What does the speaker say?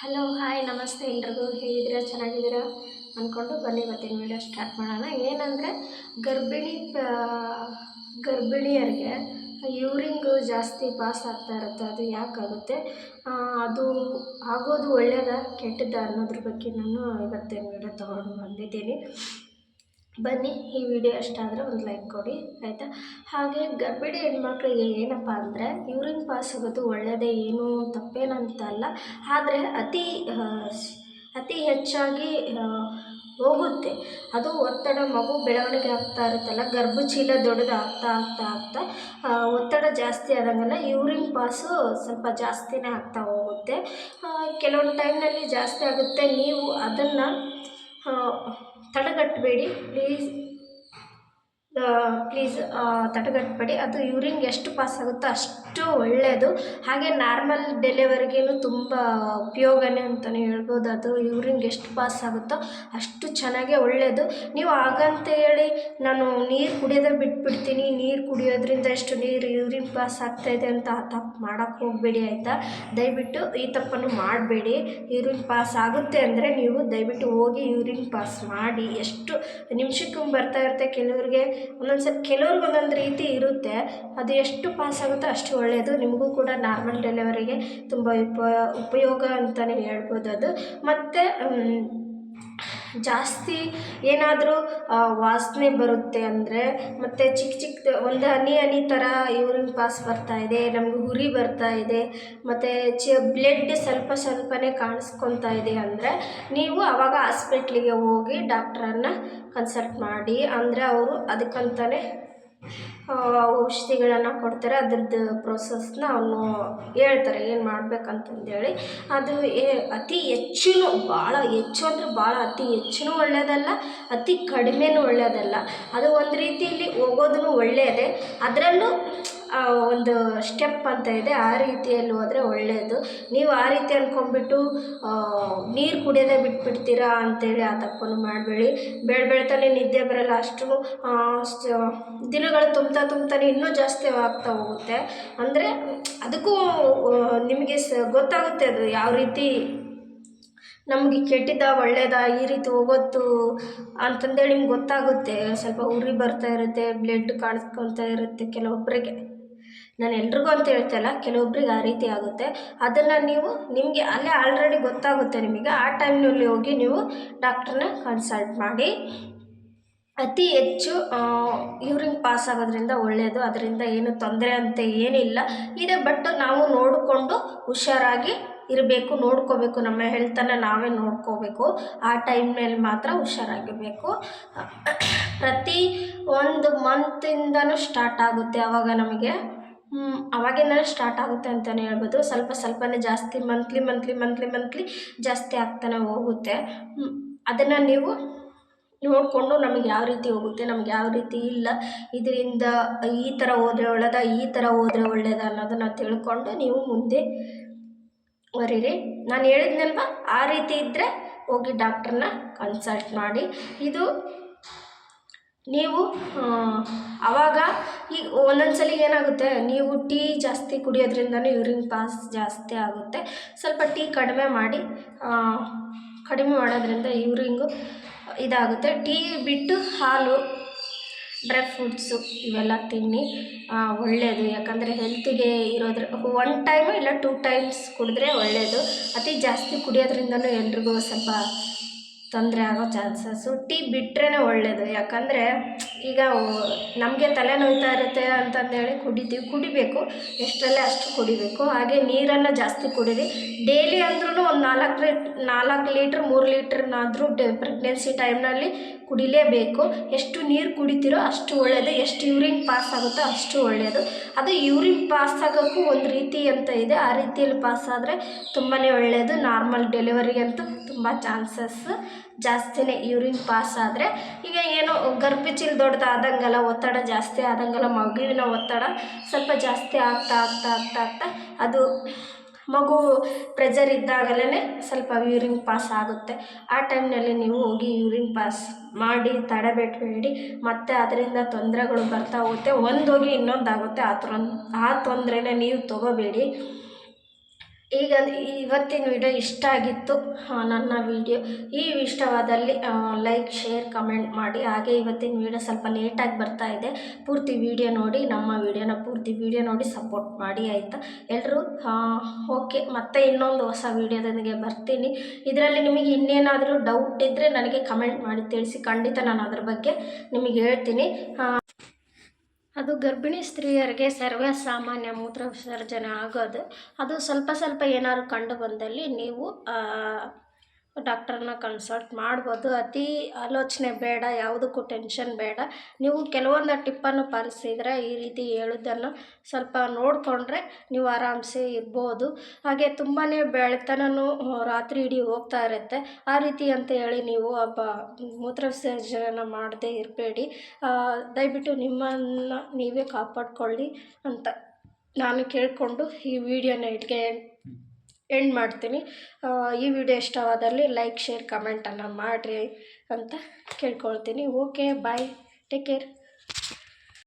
Hello hi ನಮಸ್ತೆ ಎಲ್ರಿಗೂ ಹೇಗಿದ್ದೀರಾ? ಚೆನ್ನಾಗಿದ್ದೀರಾ? ಅಂದ್ಕೊಂಡು ಬನ್ನಿ ಇವತ್ತಿನ ವಿಡಿಯೋ ಸ್ಟಾರ್ಟ್ ಮಾಡೋಣ. ಏನಂದರೆ, ಗರ್ಭಿಣಿ ಗರ್ಭಿಣಿಯರಿಗೆ ಯೂರಿಂಗು ಜಾಸ್ತಿ ಪಾಸ್ ಆಗ್ತಾ ಇರುತ್ತೆ. ಅದು ಯಾಕಾಗುತ್ತೆ? ಅದು ಆಗೋದು ಒಳ್ಳೆಯದ ಕೆಟ್ಟದ ಅನ್ನೋದ್ರ ಬಗ್ಗೆ ನಾನು ಇವತ್ತಿನ ವೀಡಿಯೋ ತೊಗೊಂಡು ಬಂದಿದ್ದೀನಿ. ಬನ್ನಿ ಈ ವಿಡಿಯೋ ಇಷ್ಟ ಆದರೆ ಒಂದು ಲೈಕ್ ಕೊಡಿ, ಆಯಿತಾ? ಹಾಗೆ ಗರ್ಭಿಣಿ ಹೆಣ್ಮಕ್ಳಿಗೆ ಏನಪ್ಪ ಅಂದರೆ ಯೂರಿನ್ ಪಾಸ್ ಆಗೋದು ಒಳ್ಳೆಯದೇ ಏನು ತಪ್ಪೇನಂತಲ್ಲ ಆದರೆ ಅತಿ ಅತಿ ಹೆಚ್ಚಾಗಿ ಹೋಗುತ್ತೆ. ಅದು ಒತ್ತಡ ಮಗು ಬೆಳವಣಿಗೆ ಆಗ್ತಾ ಇರುತ್ತಲ್ಲ ಗರ್ಭಚೀಲ ದೊಡ್ಡದು ಆಗ್ತಾ ಆಗ್ತಾ ಆಗ್ತಾ ಒತ್ತಡ ಜಾಸ್ತಿ ಆದಂಗೆಲ್ಲ ಯೂರಿನ್ ಪಾಸು ಸ್ವಲ್ಪ ಜಾಸ್ತಿನೇ ಆಗ್ತಾ ಹೋಗುತ್ತೆ. ಕೆಲವೊಂದು ಟೈಮ್ನಲ್ಲಿ ಜಾಸ್ತಿ ಆಗುತ್ತೆ, ನೀವು ಅದನ್ನು ತಡೆಗಟ್ಟಬೇಡಿ ಪ್ಲೀಸ್ ಪ್ಲೀಸ್ ತಡೆಗಟ್ಟಬೇಡಿ ಅದು ಯೂರಿನ್ ಎಷ್ಟು ಪಾಸ್ ಆಗುತ್ತೋ ಅಷ್ಟು ಒಳ್ಳೆಯದು ಹಾಗೆ ನಾರ್ಮಲ್ ಡೆಲಿವರಿಗೇನು ತುಂಬ ಉಪಯೋಗನೇ ಅಂತಲೇ ಹೇಳ್ಬೋದು. ಅದು ಯೂರಿನ್ ಎಷ್ಟು ಪಾಸ್ ಆಗುತ್ತೋ ಅಷ್ಟು ಚೆನ್ನಾಗೆ ಒಳ್ಳೆಯದು ನೀವು ಹಾಗಂತ ಹೇಳಿ ನಾನು ನೀರು ಕುಡಿಯೋದೇ ಬಿಟ್ಬಿಡ್ತೀನಿ. ನೀರು ಕುಡಿಯೋದ್ರಿಂದ ಎಷ್ಟು ನೀರು ಯೂರಿನ್ ಪಾಸ್ ಆಗ್ತಾಯಿದೆ ಅಂತ ಆ ತಪ್ಪು ಮಾಡೋಕ್ಕೆ ಹೋಗಬೇಡಿ ಆಯಿತಾ? ದಯವಿಟ್ಟು ಈ ತಪ್ಪನ್ನು ಮಾಡಬೇಡಿ. ಯೂರಿನ್ ಪಾಸ್ ಆಗುತ್ತೆ ಅಂದರೆ ನೀವು ದಯವಿಟ್ಟು ಹೋಗಿ ಯೂರಿನ್ ಪಾಸ್ ಮಾಡಿ. ಎಷ್ಟು ನಿಮಿಷಕ್ಕೂ ಬರ್ತಾ ಇರುತ್ತೆ ಕೆಲವ್ರಿಗೆ? ಒಂದೊಂದು ಸಲ ಕೆಲವ್ರಿಗೆ ಒಂದೊಂದು ರೀತಿ ಇರುತ್ತೆ. ಅದು ಎಷ್ಟು ಪಾಸ್ ಆಗುತ್ತೋ ಅಷ್ಟು ಒಳ್ಳೆಯದು ನಿಮಗೂ ಕೂಡ ನಾರ್ಮಲ್ ಡೆಲಿವರಿಗೆ ತುಂಬ ಉಪ, ಉಪಯೋಗ ಅಂತಲೇ ಹೇಳ್ಬೋದು ಅದು. ಮತ್ತು ಜಾಸ್ತಿ ಏನಾದರೂ ವಾಸನೆ ಬರುತ್ತೆ ಅಂದರೆ ಮತ್ತು ಚಿಕ್ಕ ಚಿಕ್ಕ ಒಂದು ಹನಿ ಹನಿ ಥರ ಯೂರಿನ್ ಪಾಸ್ ಬರ್ತಾ ಇದೆ, ನಮ್ಗೆ ಉರಿ ಬರ್ತಾ ಇದೆ, ಮತ್ತು ಚ, ಬ್ಲಡ್ ಸ್ವಲ್ಪ ಸ್ವಲ್ಪನೇ ಕಾಣಿಸ್ಕೊತಾ ಇದೆ ಅಂದರೆ ನೀವು ಆವಾಗ ಹಾಸ್ಪಿಟ್ಲಿಗೆ ಹೋಗಿ ಡಾಕ್ಟ್ರನ್ನು ಕನ್ಸಲ್ಟ್ ಮಾಡಿ ಅಂದರೆ ಅವರು ಅದಕ್ಕಂತಲೇ ಔಷಧಿಗಳನ್ನು ಕೊಡ್ತಾರೆ, ಅದ್ರದ್ದು ಪ್ರೊಸೆಸ್ನ ಅವನು ಹೇಳ್ತಾರೆ, ಏನು ಮಾಡ್ಬೇಕಂತಂದೇಳಿ. ಅದು ಏ ಅತಿ ಹೆಚ್ಚು ಭಾಳ ಹೆಚ್ಚು ಅಂದರೆ ಭಾಳ ಅತಿ ಹೆಚ್ಚು ಒಳ್ಳೆಯದಲ್ಲ ಅತಿ ಕಡಿಮೆನೂ ಒಳ್ಳೆಯದಲ್ಲ ಅದು ಒಂದು ರೀತಿಯಲ್ಲಿ ಹೋಗೋದೂ ಒಳ್ಳೆಯದೇ ಅದರಲ್ಲೂ ಒಂದು ಸ್ಟೆಪ್ ಅಂತ ಇದೆ, ಆ ರೀತಿಯಲ್ಲಿ ಹೋದರೆ ಒಳ್ಳೆಯದು ನೀವು ಆ ರೀತಿ ಅಂದ್ಕೊಂಡ್ಬಿಟ್ಟು ನೀರು ಕುಡಿಯೋದೇ ಬಿಟ್ಬಿಡ್ತೀರಾ ಅಂತೇಳಿ ಆ ತಪ್ಪನ್ನು ಮಾಡಬೇಡಿ. ಬೆಳ್ ಬೆಳ್ತಾನೆ ನಿದ್ದೆ ಬರಲ್ಲ. ಅಷ್ಟು ದಿನಗಳು ತುಂಬ್ತಾ ತುಂಬ್ತಾನೆ ಇನ್ನೂ ಜಾಸ್ತಿ ಆಗ್ತಾ ಹೋಗುತ್ತೆ. ಅಂದರೆ ಅದಕ್ಕೂ ನಿಮಗೆ ಸ, ಗೊತ್ತಾಗುತ್ತೆ ಅದು ಯಾವ ರೀತಿ ನಮಗೆ ಕೆಟ್ಟಿದ್ದ ಒಳ್ಳೇದಾ, ಈ ರೀತಿ ಹೋಗೋದು ಅಂತಂದೇಳಿ ನಿಮ್ಗೆ ಗೊತ್ತಾಗುತ್ತೆ. ಸ್ವಲ್ಪ ಉರಿ ಬರ್ತಾ ಇರುತ್ತೆ ಬ್ಲಡ್ ಕಾಣಿಸ್ಕೊತಾ ಇರುತ್ತೆ ಕೆಲವೊಬ್ಬರಿಗೆ ನಾನು ಎಲ್ರಿಗೂ ಅಂತ ಹೇಳ್ತಾಯಿಲ್ಲ, ಕೆಲವೊಬ್ರಿಗೆ ಆ ರೀತಿ ಆಗುತ್ತೆ. ಅದನ್ನು ನೀವು ನಿಮಗೆ ಅಲ್ಲೇ ಆಲ್ರೆಡಿ ಗೊತ್ತಾಗುತ್ತೆ ನಿಮಗೆ. ಆ ಟೈಮ್ನಲ್ಲಿ ಹೋಗಿ ನೀವು ಡಾಕ್ಟ್ರನ್ನ ಕನ್ಸಲ್ಟ್ ಮಾಡಿ. ಅತಿ ಹೆಚ್ಚು ಯೂರಿನ್ ಪಾಸ್ ಆಗೋದ್ರಿಂದ ಒಳ್ಳೆಯದು ಅದರಿಂದ ಏನು ತೊಂದರೆ ಅಂತ ಏನಿಲ್ಲ. ಇದೆ ಬಟ್ ನಾವು ನೋಡಿಕೊಂಡು ಹುಷಾರಾಗಿ ಇರಬೇಕು, ನೋಡ್ಕೋಬೇಕು. ನಮ್ಮ ಹೆಲ್ತನ್ನು ನಾವೇ ನೋಡ್ಕೋಬೇಕು. ಆ ಟೈಮ್ನಲ್ಲಿ ಮಾತ್ರ ಹುಷಾರಾಗಿರಬೇಕು. ಪ್ರತಿ ಒಂದು ಮಂತಿಂದನೂ ಸ್ಟಾರ್ಟ್ ಆಗುತ್ತೆ ಆವಾಗ ನಮಗೆ. ಅವಾಗಿಂದನೇ ಸ್ಟಾರ್ಟ್ ಆಗುತ್ತೆ ಅಂತಲೇ ಹೇಳ್ಬೋದು. ಸ್ವಲ್ಪ ಸ್ವಲ್ಪನೇ ಜಾಸ್ತಿ ಮಂತ್ಲಿ ಮಂತ್ಲಿ ಮಂತ್ಲಿ ಮಂತ್ಲಿ ಜಾಸ್ತಿ ಆಗ್ತಾನೆ ಹೋಗುತ್ತೆ. ಅದನ್ನು ನೀವು ನೋಡಿಕೊಂಡು ನಮಗೆ ಯಾವ ರೀತಿ ಹೋಗುತ್ತೆ, ನಮ್ಗೆ ಯಾವ ರೀತಿ ಇಲ್ಲ, ಇದರಿಂದ ಈ ಥರ ಹೋದರೆ ಒಳ್ಳೆಯದ ಈ ಥರ ಹೋದರೆ ಒಳ್ಳೆಯದ ಅನ್ನೋದನ್ನು ತಿಳ್ಕೊಂಡು ನೀವು ಮುಂದೆ ಬರೀರಿ. ನಾನು ಹೇಳಿದ್ನಲ್ವ, ಆ ರೀತಿ ಇದ್ದರೆ ಹೋಗಿ ಡಾಕ್ಟ್ರನ್ನ ಕನ್ಸಲ್ಟ್ ಮಾಡಿ. ಇದು ನೀವು ಆವಾಗ ಈ ಒಂದೊಂದು ಸಲ ಏನಾಗುತ್ತೆ, ನೀವು ಟೀ ಜಾಸ್ತಿ ಕುಡಿಯೋದ್ರಿಂದನೂ ಯೂರಿನ್ ಪಾಸ್ ಜಾಸ್ತಿ ಆಗುತ್ತೆ. ಸ್ವಲ್ಪ ಟೀ ಕಡಿಮೆ ಮಾಡಿ ಕಡಿಮೆ ಮಾಡೋದ್ರಿಂದ ಯೂರಿಂಗು ಇದಾಗುತ್ತೆ. ಟೀ ಬಿಟ್ಟು ಹಾಲು, ಡ್ರೈ ಫ್ರೂಟ್ಸು ಇವೆಲ್ಲ ತಿನ್ನಿ ಒಳ್ಳೆಯದು ಯಾಕಂದರೆ ಹೆಲ್ತಿಗೆ ಇರೋದ್ರ, ಒನ್ ಟೈಮು ಇಲ್ಲ ಟೂ ಟೈಮ್ಸ್ ಕುಡಿದ್ರೆ ಒಳ್ಳೆಯದು ಅತಿ ಜಾಸ್ತಿ ಕುಡಿಯೋದ್ರಿಂದನೂ ಎಲ್ರಿಗೂ ಸ್ವಲ್ಪ ತೊಂದರೆ ಆಗೋ ಚಾನ್ಸಸ್ಸು. ಟೀ ಬಿಟ್ರೇ ಒಳ್ಳೆಯದು ಯಾಕಂದರೆ ಈಗ ನಮಗೆ ತಲೆ ನೋಯ್ತಾ ಇರುತ್ತೆ ಅಂತಂದೇಳಿ ಕುಡಿತೀವಿ. ಕುಡಿಬೇಕು. ಎಷ್ಟರಲ್ಲೇ ಅಷ್ಟು ಕುಡಿಬೇಕು. ಹಾಗೆ ನೀರನ್ನು ಜಾಸ್ತಿ ಕುಡೀರಿ. ಡೈಲಿ ಅಂದ್ರೂ ಒಂದು ನಾಲ್ಕು ಲೀಟ್ ನಾಲ್ಕು ಲೀಟ್ರ್, ಮೂರು ಲೀಟ್ರನ್ನಾದರೂ ಡೆ, ಪ್ರೆಗ್ನೆನ್ಸಿ ಟೈಮ್ನಲ್ಲಿ ಕುಡಿಲೇಬೇಕು. ಎಷ್ಟು ನೀರು ಕುಡಿತೀರೋ ಅಷ್ಟು ಒಳ್ಳೆಯದು ಎಷ್ಟು ಯೂರಿನ್ ಪಾಸ್ ಆಗುತ್ತೋ ಅಷ್ಟು ಒಳ್ಳೆಯದು ಅದು ಯೂರಿನ್ ಪಾಸ್ ಆಗೋಕ್ಕೂ ಒಂದು ರೀತಿ ಅಂತ ಇದೆ. ಆ ರೀತಿಯಲ್ಲಿ ಪಾಸ್ ಆದರೆ ತುಂಬಾ ಒಳ್ಳೆಯದು ನಾರ್ಮಲ್ ಡೆಲಿವರಿಗಂತೂ ತುಂಬ ಚಾನ್ಸಸ್ ಜಾಸ್ತಿನೇ ಯೂರಿನ್ ಪಾಸ್ ಆದರೆ. ಈಗ ಏನೋ ಗರ್ಭಚೀಲ ದೊಡ್ಡದಾದಂಗೆಲ್ಲ, ಒತ್ತಡ ಜಾಸ್ತಿ ಆದಂಗೆಲ್ಲ, ಮಗುವಿನ ಒತ್ತಡ ಸ್ವಲ್ಪ ಜಾಸ್ತಿ ಆಗ್ತಾ ಆಗ್ತಾ ಆಗ್ತಾ ಆಗ್ತಾ ಅದು ಮಗು ಪ್ರೆಜರ್ ಇದ್ದಾಗಲೇ ಸ್ವಲ್ಪ ಯೂರಿನ್ ಪಾಸ್ ಆಗುತ್ತೆ. ಆ ಟೈಮ್ನಲ್ಲಿ ನೀವು ಹೋಗಿ ಯೂರಿನ್ ಪಾಸ್ ಮಾಡಿ ತಡಬೇಡಬೇಡಿ ಮತ್ತು ಅದರಿಂದ ತೊಂದರೆಗಳು ಬರ್ತಾ ಹೋಗುತ್ತೆ. ಒಂದು ಹೋಗಿ ಇನ್ನೊಂದು ಆಗುತ್ತೆ. ಆ ತೊಂದ್, ಆ ತೊಂದರೆನ ನೀವು ತಗೋಬೇಡಿ. ಈಗ ಇವತ್ತಿನ ವಿಡಿಯೋ ಇಷ್ಟ ಆಗಿತ್ತು ನನ್ನ ವಿಡಿಯೋ. ಈ ಇಷ್ಟವಾದಲ್ಲಿ ಲೈಕ್ ಶೇರ್ ಕಮೆಂಟ್ ಮಾಡಿ. ಹಾಗೆ ಇವತ್ತಿನ ವಿಡಿಯೋ ಸ್ವಲ್ಪ ಲೇಟಾಗಿ ಬರ್ತಾ ಇದೆ. ಪೂರ್ತಿ ವಿಡಿಯೋ ನೋಡಿ, ನಮ್ಮ ವಿಡಿಯೋನ ಪೂರ್ತಿ ವಿಡಿಯೋ ನೋಡಿ ಸಪೋರ್ಟ್ ಮಾಡಿ, ಆಯಿತಾ? ಎಲ್ಲರೂ ಓಕೆ ಮತ್ತೆ ಇನ್ನೊಂದು ಹೊಸ ವಿಡಿಯೋದೊಂದಿಗೆ ಬರ್ತೀನಿ. ಇದರಲ್ಲಿ ನಿಮಗೆ ಇನ್ನೇನಾದರೂ ಡೌಟ್ ಇದ್ದರೆ ನನಗೆ ಕಮೆಂಟ್ ಮಾಡಿ ತಿಳಿಸಿ. ಖಂಡಿತ ನಾನು ಅದ್ರ ಬಗ್ಗೆ ನಿಮಗೆ ಹೇಳ್ತೀನಿ. ಅದು ಗರ್ಭಿಣಿ ಸ್ತ್ರೀಯರಿಗೆ ಸರ್ವಸಾಮಾನ್ಯ ಮೂತ್ರ ವಿಸರ್ಜನೆ ಆಗೋದು. ಅದು ಸ್ವಲ್ಪ ಸ್ವಲ್ಪ ಏನಾದ್ರು ಕಂಡು ಬಂದಲ್ಲಿ ನೀವು ಡಾಕ್ಟರ್ನ ಕನ್ಸಲ್ಟ್ ಮಾಡ್ಬೋದು. ಅತಿ ಆಲೋಚನೆ ಬೇಡ, ಯಾವುದಕ್ಕೂ ಟೆನ್ಷನ್ ಬೇಡ. ನೀವು ಕೆಲವೊಂದು ಟಿಪ್ಪನ್ನು ಪಾಲಿಸಿದರೆ ಈ ರೀತಿ ಹೇಳೋದನ್ನು ಸ್ವಲ್ಪ ನೋಡಿಕೊಂಡ್ರೆ ನೀವು ಆರಾಮ್ಸೆ ಇರ್ಬೋದು. ಹಾಗೆ ತುಂಬಾ ಬೆಳತನೂ ರಾತ್ರಿ ಇಡೀ ಹೋಗ್ತಾ ಇರುತ್ತೆ. ಆ ರೀತಿ ಅಂತ ಹೇಳಿ ನೀವು ಹಬ್ಬ ಮೂತ್ರ ವಿಸರ್ಜನೆ ಮಾಡದೇ ಇರಬೇಡಿ. ದಯವಿಟ್ಟು ನಿಮ್ಮನ್ನು ನೀವೇ ಕಾಪಾಡಿಕೊಳ್ಳಿ ಅಂತ ನಾನು ಕೇಳಿಕೊಂಡು ಈ ವಿಡಿಯೋನ ಇಟ್ಗೆ ಎಂಡ್ ಮಾಡ್ತೀನಿ. ಈ ವಿಡಿಯೋ ಇಷ್ಟವಾದಲ್ಲಿ ಲೈಕ್ ಶೇರ್ ಕಮೆಂಟನ್ನು ಮಾಡಿರಿ ಅಂತ ಕೇಳ್ಕೊಳ್ತೀನಿ. Okay bye take care